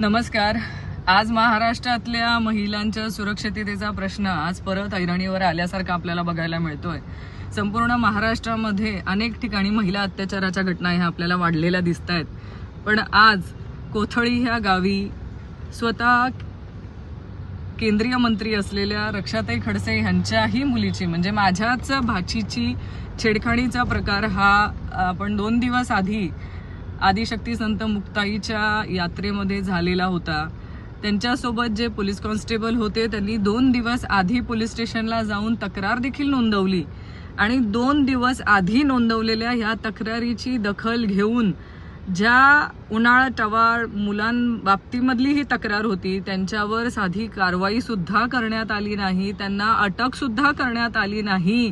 नमस्कार. आज महाराष्ट्रातल्या महिलांच्या सुरक्षिततेचा प्रश्न आज परत ऐरणीवर आल्यासारखा आपल्याला बघायला मिळतोय. संपूर्ण महाराष्ट्रामध्ये अनेक ठिकाणी महिला अत्याचाराच्या घटना ह्या आपल्याला वाढलेल्या दिसत आहेत पण आज कोथळी ह्या गावी स्वतः केंद्रीय मंत्री असलेल्या रक्षाताई खडसे ह्यांच्याही मुलीची म्हणजे माझ्याच भाचीची छेडखाणीचा प्रकार हा आपण दोन दिवस आधी आदिशक्ती संत मुक्ताईच्या यात्रेमध्ये झालेला होता. त्यांच्यासोबत जे पोलीस कॉन्स्टेबल होते त्यांनी दोन दिवस आधी पोलीस स्टेशनला जाऊन तक्रार देखील नोंदवली. आणि दोन दिवस आधी नोंदवलेल्या ह्या तक्रारीची दखल घेऊन ज्या उन्हाळा टवाळ मुलांबाबतीमधली ही तक्रार होती त्यांच्यावर साधी कारवाईसुद्धा करण्यात आली नाही त्यांना अटकसुद्धा करण्यात आली नाही.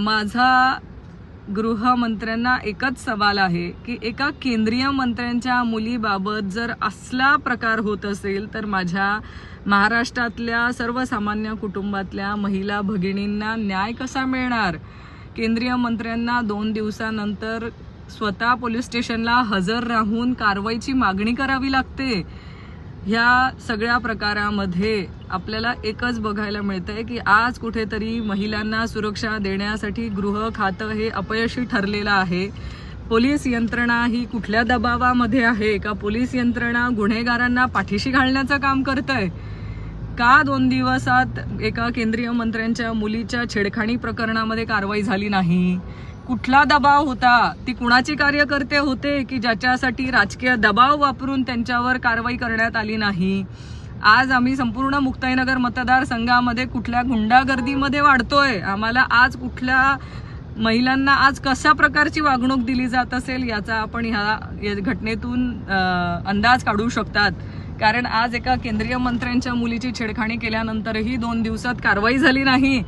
माझा गृहमंत्र्यांना एकच सवाल आहे की एका केंद्रीय मंत्र्यांच्या मुलीबाबत जर असला प्रकार होत असेल तर माझ्या महाराष्ट्रातल्या सर्वसामान्य कुटुंबातल्या महिला भगिनींना न्याय कसा मिळणार? केंद्रीय मंत्र्यांना दोन दिवसानंतर स्वतः पोलीस स्टेशनला हजर राहून कारवाईची मागणी करावी लागते. ह्या सगळ्या प्रकारामध्ये आपल्याला एकच बघायला मिळतंय की आज कुठेतरी महिलांना सुरक्षा देण्यासाठी गृह खातं हे अपयशी ठरलेलं आहे. पोलीस यंत्रणा ही कुठल्या दबावामध्ये आहे? का पोलीस यंत्रणा गुन्हेगारांना पाठीशी घालण्याचं काम करतंय? का दोन दिवसात एका केंद्रीय मंत्र्यांच्या मुलीच्या छेडखाणी प्रकरणामध्ये कारवाई झाली नाही? कुठला दबाव होता? ती कुणाची कार्यकर्ते होते की ज्याच्यासाठी राजकीय दबाव वापरून त्यांच्यावर कारवाई करण्यात आली नाही? आज आम्ही संपूर्ण मुक्ताईनगर मतदारसंघामध्ये कुठल्या गुंडागर्दीमध्ये वाढतोय? आम्हाला आज कुठल्या महिलांना आज कशा प्रकारची वागणूक दिली जात असेल याचा आपण ह्या या घटनेतून अंदाज काढू शकतात. कारण आज एका केंद्रीय मंत्र्यांच्या मुलीची छेडखाणी केल्यानंतरही दोन दिवसात कारवाई झाली नाही.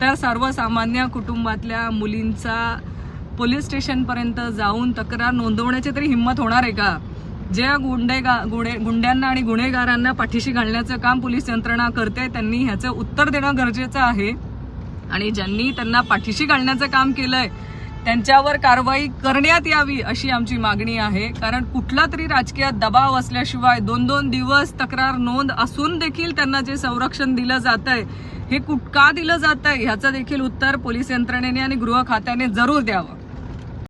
तर सर्वसामान्य कुटुंबातल्या मुलींचा पोलीस स्टेशनपर्यंत जाऊन तक्रार नोंदवण्याची तरी हिंमत होणार आहे का? ज्या गुंडेगा गुन्हे गुंड्यांना आणि गुन्हेगारांना पाठीशी घालण्याचं काम पोलीस यंत्रणा करते त्यांनी ह्याचं उत्तर देणं गरजेचं आहे. आणि ज्यांनी त्यांना पाठीशी घालण्याचं काम केलं आहे त्यांच्यावर कारवाई करण्यात यावी अशी आमची मागणी आहे. कारण कुठला तरी राजकीय दबाव असल्याशिवाय दोन दोन दिवस तक्रार नोंद असून देखील त्यांना जे संरक्षण दिलं जात आहे हे कुठ का दिलं जात आहे ह्याचं देखील उत्तर पोलीस यंत्रणेने आणि गृह खात्याने जरूर द्यावं.